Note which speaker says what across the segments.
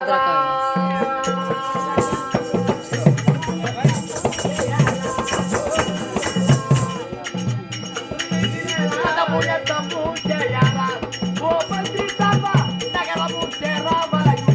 Speaker 1: అయ్య అయ్య బయలు బయలు సుక్క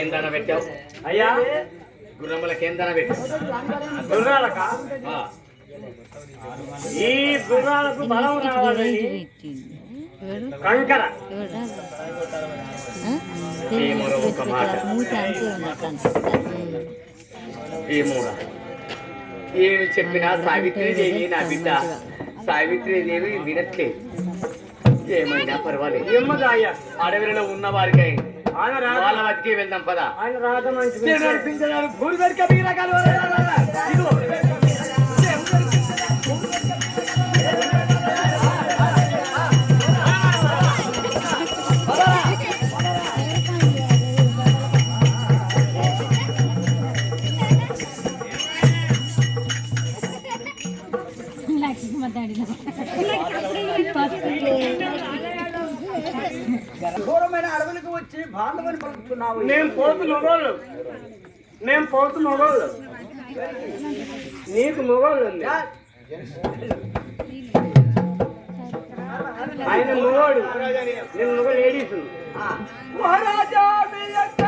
Speaker 2: ఏం దాన పెట్టావు?
Speaker 1: అయ్యా?
Speaker 2: గుర్రములకి ఏం దాన పెట్టావు?
Speaker 1: గుర్రాలక? ఈ గుర్రాలకు బలం రావాలని కంకర.
Speaker 2: భీముడు ఒక మాట. భీముడా ఏమి చెప్పినా సావిత్రీదేవి నా బిడ్డ. సావిత్రీదేవి వినట్లేదు. ఏమైనా పర్వాలేదు.
Speaker 1: ఎమ్మగా అయ్యా
Speaker 2: అడవిలో ఉన్న వారికి వాళ్ళ బతికి వెళ్దాం పదా.
Speaker 1: ఆయన రాత
Speaker 3: ఘోరమైన అడవులకు వచ్చి బాంధవని పలుకుతున్నావు
Speaker 1: నేను పోతు మొగోళ్ళు నేను పోతు మొగోళ్ళు నీకు మొగోళ్ళు ఉంది ఆయన మొగోడు నేను మొగ లేడీస్
Speaker 3: మహారాజా మీ యొక్క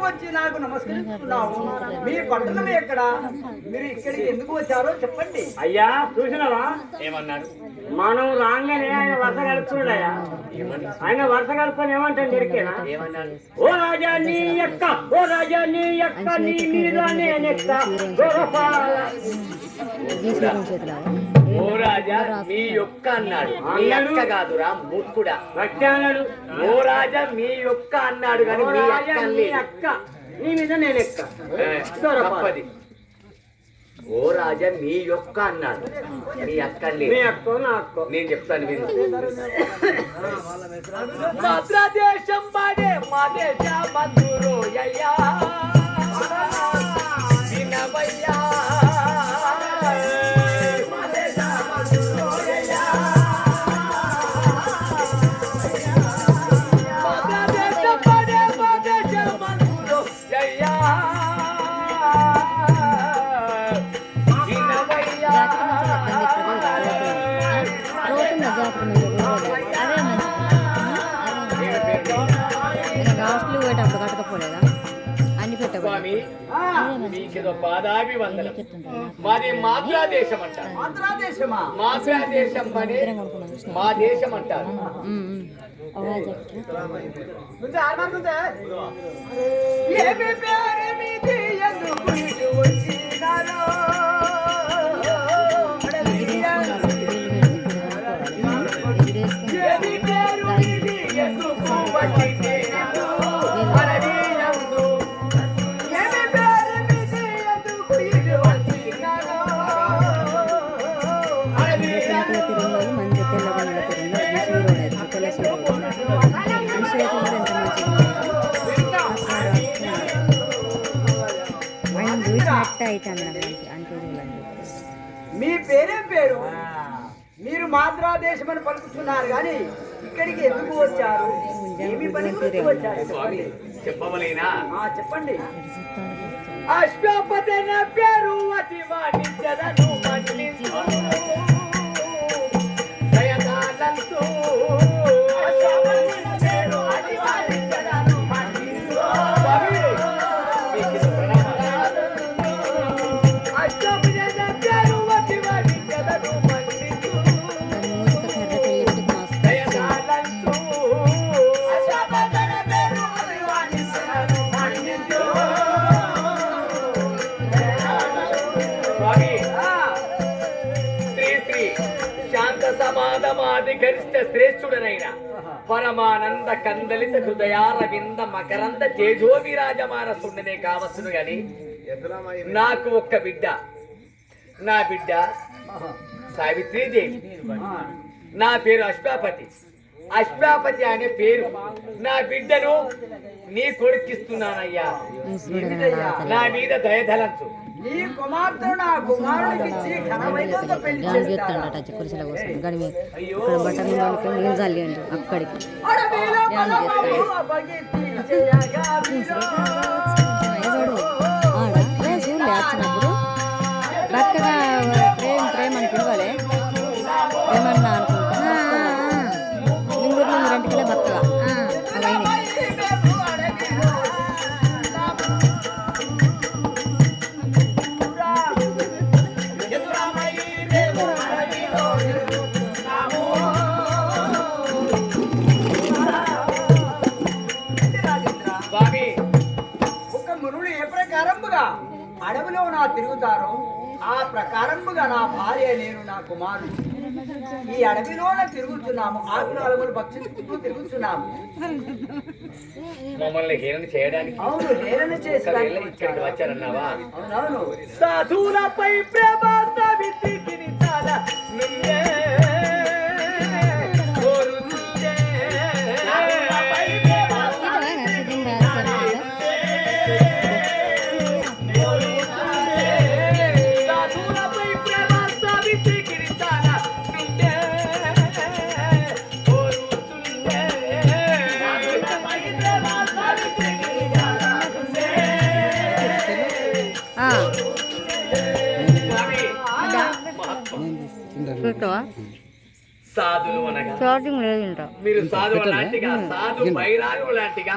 Speaker 3: ఈ వచ్చి నాకు నమస్కరిస్తున్నావు. మీ పట్టణం ఎక్కడ? మీరు ఇక్కడికి ఎందుకు వచ్చారో చెప్పండి.
Speaker 1: అయ్యా చూసినావా?
Speaker 2: ఏమన్నాడు
Speaker 1: మనం రాగానే ఆయన వరుస కలుపుతున్నాడయ్యా. ఆయన వరుస కలుపుకొని ఏమంటాడు దొరికేనా ఓ రాజా నీ యొక్క ఓ రాజా నీ యొక్క నీ మీద నేనెక్క గోపాల
Speaker 2: ఓ రాజా మీ యొక్క అన్నాడు. మీ అక్క కాదురా ముక్కుడా ఓ రాజా మీ యొక్క అన్నాడు కానీ మీ అక్క
Speaker 1: నీ
Speaker 2: లేదు.
Speaker 1: అక్క. నీ మీద నేనెక్క
Speaker 2: ఏ, తప్పది. ఓ రాజా మీ యొక్క అన్నాడు. మీ అక్క
Speaker 1: అక్క నా అక్క.
Speaker 2: నేను చెప్తాను మాదే మా దేశ మీకేదో పాదాభి వందనం మాది మాద్రా దేశం అంటారు దేశం అని మా దేశం అంటారు
Speaker 3: ఏమి పేరు మీది ఎందుకు ఇటు వచ్చినారో?
Speaker 4: అంటే
Speaker 3: మీ పేరేం పేరు? మీరు మాద్రా దేశం అని పలుకుతున్నారు కానీ ఇక్కడికి ఎందుకు వచ్చారు? ఏమి పని వచ్చారు? చెప్పండి.
Speaker 2: చెప్పవలేనా నా పేరు అతి గరిష్ట శ్రేష్ఠుడనైన పరమానంద కందలిత హృదయారవింద మకరంద తేజోవిరాజమానసుండనే కావచ్చును గాని నాకు ఒక్క బిడ్డ. నా బిడ్డ సావిత్రీదేవి. నా పేరు అశ్వాపతి. అశ్వాపతి అనే పేరు. నా బిడ్డను నీ కొడుకిస్తున్నానయ్యా. నా మీద దయధలంచు
Speaker 3: నీ కుమార్తెను నా కుమారుడికి ఇచ్చి ఘనమైనంత పెళ్లి
Speaker 4: గాని
Speaker 3: చేస్తాను
Speaker 4: చేస్తాడట కురిసెల కోసం గడిమి ఇక్కడ బట్ట మీద నీళ్ళు చల్లిండు అక్కడికి
Speaker 3: అడవిలో నా తిరుగుతారో ఆ ప్రకారముగా నా భార్య నేను నా కుమారుడు. ఈ అడవిలోన తిరుగుతున్నాము ఆకులాలములు భక్షిస్తూ తిరుగుతున్నాము.
Speaker 2: మమ్మల్ని హీనం చేయడానికి
Speaker 3: అవును
Speaker 2: ఇక్కడికి
Speaker 3: చేసి
Speaker 2: వచ్చారన్నావా?
Speaker 3: అవునవును.
Speaker 2: సాధువులపై సావిత్రికి నిచాల
Speaker 4: చూస్తావా
Speaker 2: సాధులు అనగా.
Speaker 4: చార్జింగ్ లేదు
Speaker 2: మీరు సాధువు లాంటిగా సాధు బైరాగు లాంటిగా.